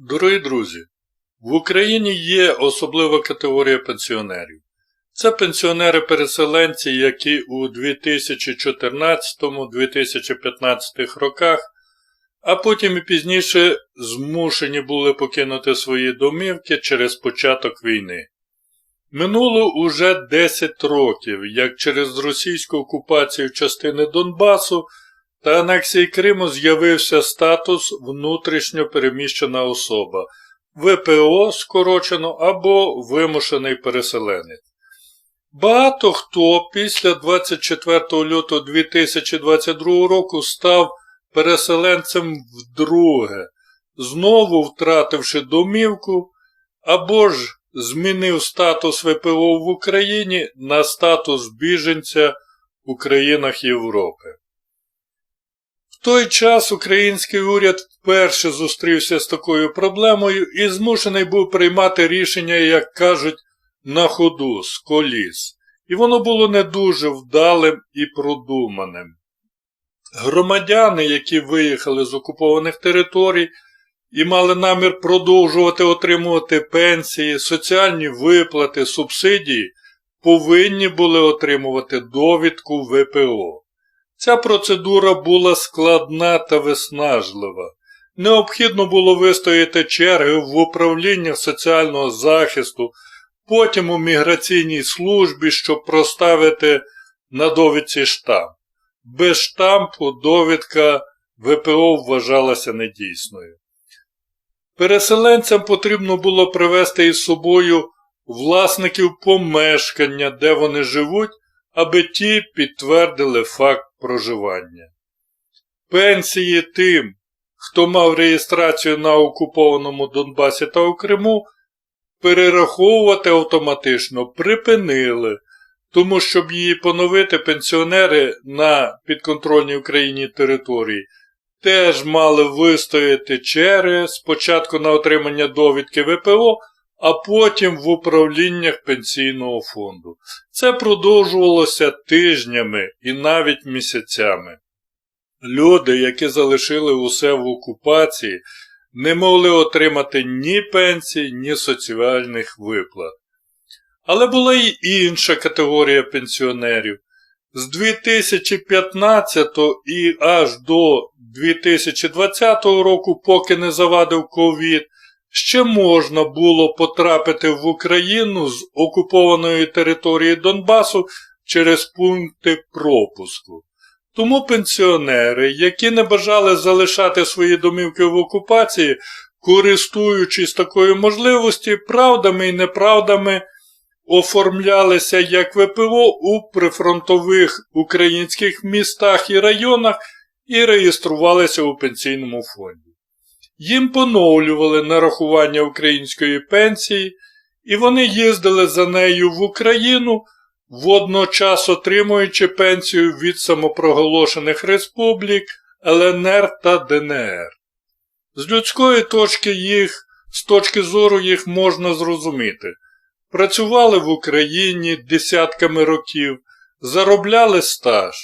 Дорогі друзі, в Україні є особлива категорія пенсіонерів. Це пенсіонери-переселенці, які у 2014-2015 роках, а потім і пізніше змушені були покинути свої домівки через початок війни. Минуло уже 10 років, як через російську окупацію частини Донбасу та анексії Криму з'явився статус внутрішньо переміщена особа, ВПО скорочено або вимушений переселенець. Багато хто після 24 лютого 2022 року став переселенцем вдруге, знову втративши домівку, або ж змінив статус ВПО в Україні на статус біженця у країнах Європи. Той час український уряд вперше зустрівся з такою проблемою і змушений був приймати рішення, як кажуть, на ходу з коліс. І воно було не дуже вдалим і продуманим. Громадяни, які виїхали з окупованих територій і мали намір продовжувати отримувати пенсії, соціальні виплати, субсидії, повинні були отримувати довідку ВПО. Ця процедура була складна та виснажлива. Необхідно було вистояти черги в управліннях соціального захисту, потім у міграційній службі, щоб проставити на довідці штамп. Без штампу довідка ВПО вважалася недійсною. Переселенцям потрібно було привезти із собою власників помешкання, де вони живуть, аби ті підтвердили факт проживання. Пенсії тим, хто мав реєстрацію на окупованому Донбасі та у Криму, перераховувати автоматично припинили, тому щоб її поновити пенсіонери на підконтрольній Україні території теж мали вистояти черги спочатку на отримання довідки ВПО, а потім в управліннях пенсійного фонду. Це продовжувалося тижнями і навіть місяцями. Люди, які залишили усе в окупації, не могли отримати ні пенсій, ні соціальних виплат. Але була й інша категорія пенсіонерів. З 2015 і аж до 2020 року, поки не завадив ковід, ще можна було потрапити в Україну з окупованої території Донбасу через пункти пропуску. Тому пенсіонери, які не бажали залишати свої домівки в окупації, користуючись такою можливості, правдами і неправдами оформлялися як ВПО у прифронтових українських містах і районах і реєструвалися у пенсійному фонді. Їм поновлювали нарахування української пенсії, і вони їздили за нею в Україну, водночас отримуючи пенсію від самопроголошених республік ЛНР та ДНР. З людської точки їх, з точки зору їх можна зрозуміти. Працювали в Україні десятками років, заробляли стаж.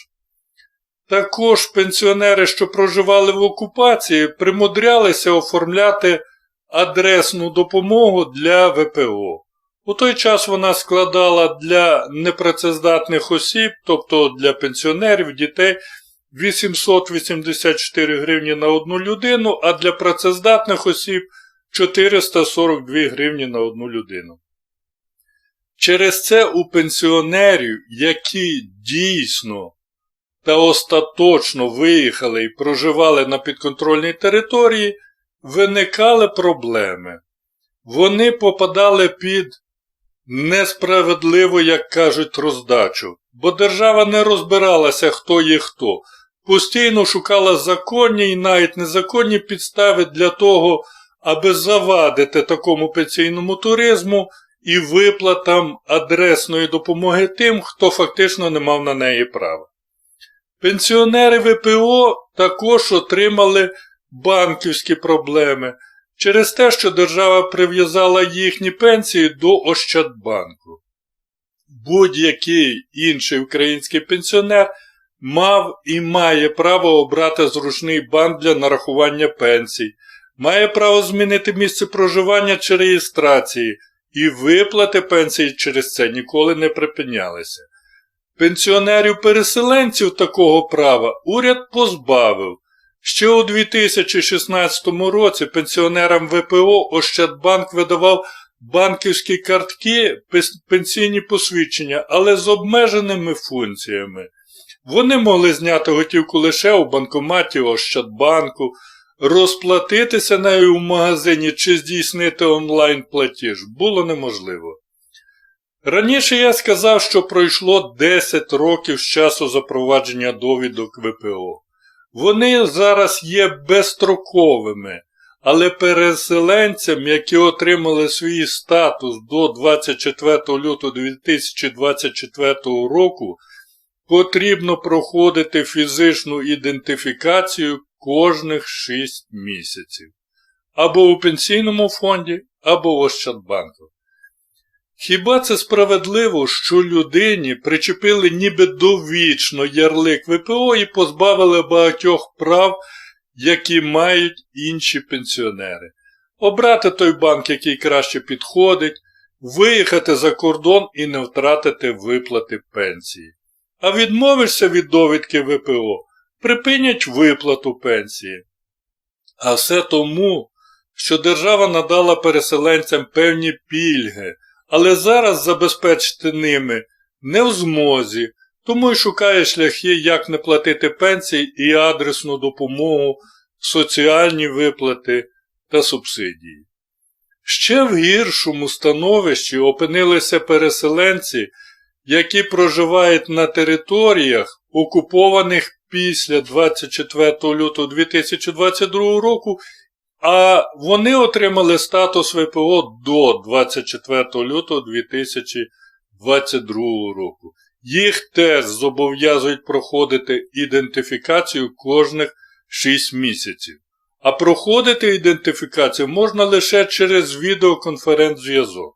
Також пенсіонери, що проживали в окупації, примудрялися оформляти адресну допомогу для ВПО. У той час вона складала для непрацездатних осіб, тобто для пенсіонерів, дітей 884 гривні на одну людину, а для працездатних осіб 442 гривні на одну людину. Через це у пенсіонерів, які дійсно та остаточно виїхали і проживали на підконтрольній території, виникали проблеми. Вони попадали під несправедливо, як кажуть, роздачу, бо держава не розбиралася, хто є хто, постійно шукала законні і навіть незаконні підстави для того, аби завадити такому пенсійному туризму і виплатам адресної допомоги тим, хто фактично не мав на неї права. Пенсіонери ВПО також отримали банківські проблеми через те, що держава прив'язала їхні пенсії до Ощадбанку. Будь-який інший український пенсіонер мав і має право обрати зручний банк для нарахування пенсій, має право змінити місце проживання чи реєстрації, і виплати пенсії через це ніколи не припинялися. Пенсіонерів-переселенців такого права уряд позбавив. Ще у 2016 році пенсіонерам ВПО Ощадбанк видавав банківські картки, пенсійні посвідчення, але з обмеженими функціями. Вони могли зняти готівку лише у банкоматі Ощадбанку, розплатитися нею в магазині чи здійснити онлайн-платіж було неможливо. Раніше я сказав, що пройшло 10 років з часу запровадження довідок ВПО. Вони зараз є безстроковими, але переселенцям, які отримали свій статус до 24 лютого 2024 року, потрібно проходити фізичну ідентифікацію кожних 6 місяців. Або у пенсійному фонді, або в Ощадбанку. Хіба це справедливо, що людині причепили ніби довічно ярлик ВПО і позбавили багатьох прав, які мають інші пенсіонери? Обрати той банк, який краще підходить, виїхати за кордон і не втратити виплати пенсії. А відмовишся від довідки ВПО, припинять виплату пенсії. А все тому, що держава надала переселенцям певні пільги, але зараз забезпечити ними не в змозі, тому й шукає шляхи, як не платити пенсії і адресну допомогу, соціальні виплати та субсидії. Ще в гіршому становищі опинилися переселенці, які проживають на територіях, окупованих після 24 лютого 2022 року, а вони отримали статус ВПО до 24 лютого 2022 року. Їх теж зобов'язують проходити ідентифікацію кожних 6 місяців. А проходити ідентифікацію можна лише через відеоконференц-зв'язок.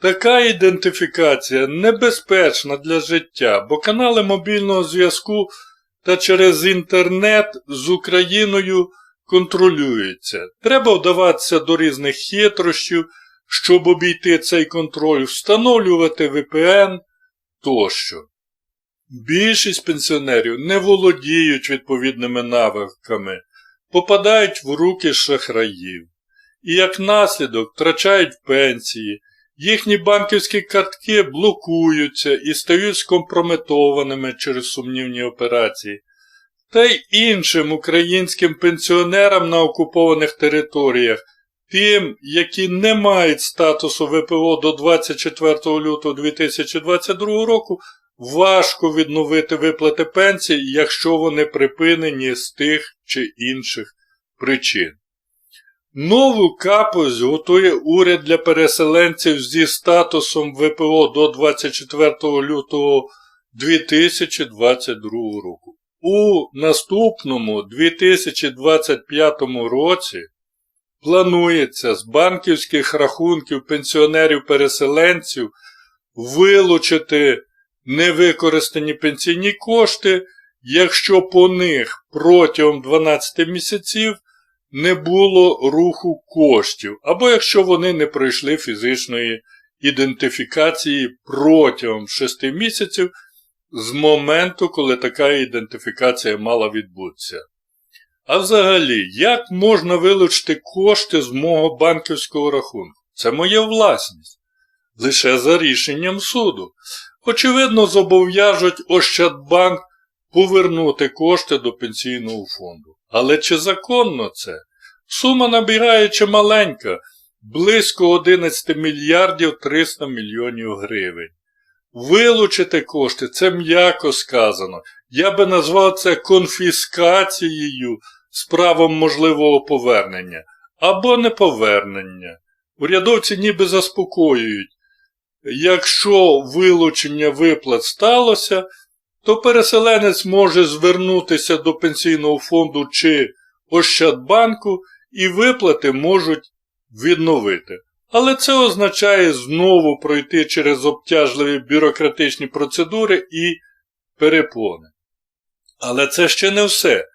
Така ідентифікація небезпечна для життя, бо канали мобільного зв'язку та через інтернет з Україною контролюються. Треба вдаватися до різних хитрощів, щоб обійти цей контроль, встановлювати VPN тощо. Більшість пенсіонерів не володіють відповідними навиками, попадають в руки шахраїв і як наслідок втрачають пенсії, їхні банківські картки блокуються і стають скомпрометованими через сумнівні операції. Та й іншим українським пенсіонерам на окупованих територіях, тим, які не мають статусу ВПО до 24 лютого 2022 року, важко відновити виплати пенсій, якщо вони припинені з тих чи інших причин. Нову капусь готує уряд для переселенців зі статусом ВПО до 24 лютого 2022 року. У наступному 2025 році планується з банківських рахунків пенсіонерів-переселенців вилучити невикористані пенсійні кошти, якщо по них протягом 12 місяців не було руху коштів, або якщо вони не пройшли фізичної ідентифікації протягом 6 місяців з моменту, коли така ідентифікація мала відбутися. А взагалі, як можна вилучити кошти з мого банківського рахунку? Це моя власність. Лише за рішенням суду. Очевидно, зобов'яжуть Ощадбанк повернути кошти до пенсійного фонду. Але чи законно це? Сума набігає чималенька, близько 11 мільярдів 300 мільйонів гривень. Вилучити кошти це м'яко сказано. Я би назвав це конфіскацією з правом можливого повернення або неповернення. Урядовці ніби заспокоюють. Якщо вилучення виплат сталося, то переселенець може звернутися до пенсійного фонду чи Ощадбанку і виплати можуть відновити. Але це означає знову пройти через обтяжливі бюрократичні процедури і перепони. Але це ще не все.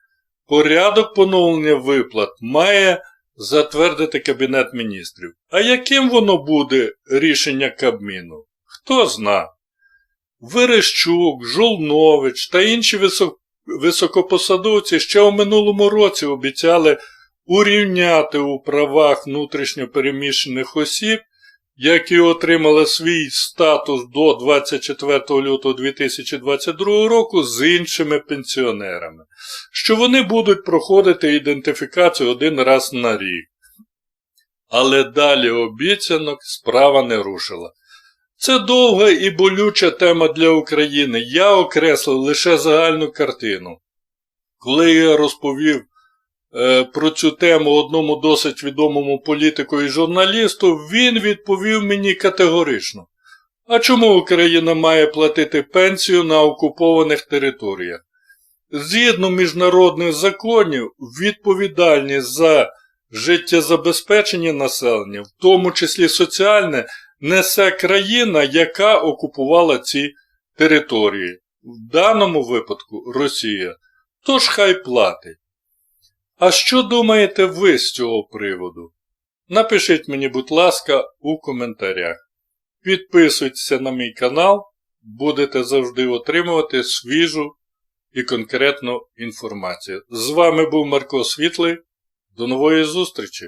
Порядок поновлення виплат має затвердити Кабінет міністрів. А яким воно буде рішення Кабміну? Хто зна. Верещук, Жолнович та інші високопосадовці ще у минулому році обіцяли урівняти у правах внутрішньопереміщених осіб, які отримали свій статус до 24 лютого 2022 року з іншими пенсіонерами, що вони будуть проходити ідентифікацію один раз на рік. Але далі обіцянок справа не рушила. Це довга і болюча тема для України. Я окреслив лише загальну картину. Коли я розповів про цю тему одному досить відомому політику і журналісту, він відповів мені категорично. А чому Україна має платити пенсію на окупованих територіях? Згідно міжнародних законів, відповідальність за життєзабезпечення населення, в тому числі соціальне, несе країна, яка окупувала ці території. В даному випадку Росія. Тож хай платить. А що думаєте ви з цього приводу? Напишіть мені, будь ласка, у коментарях. Підписуйтеся на мій канал, будете завжди отримувати свіжу і конкретну інформацію. З вами був Марко Світлий. До нової зустрічі!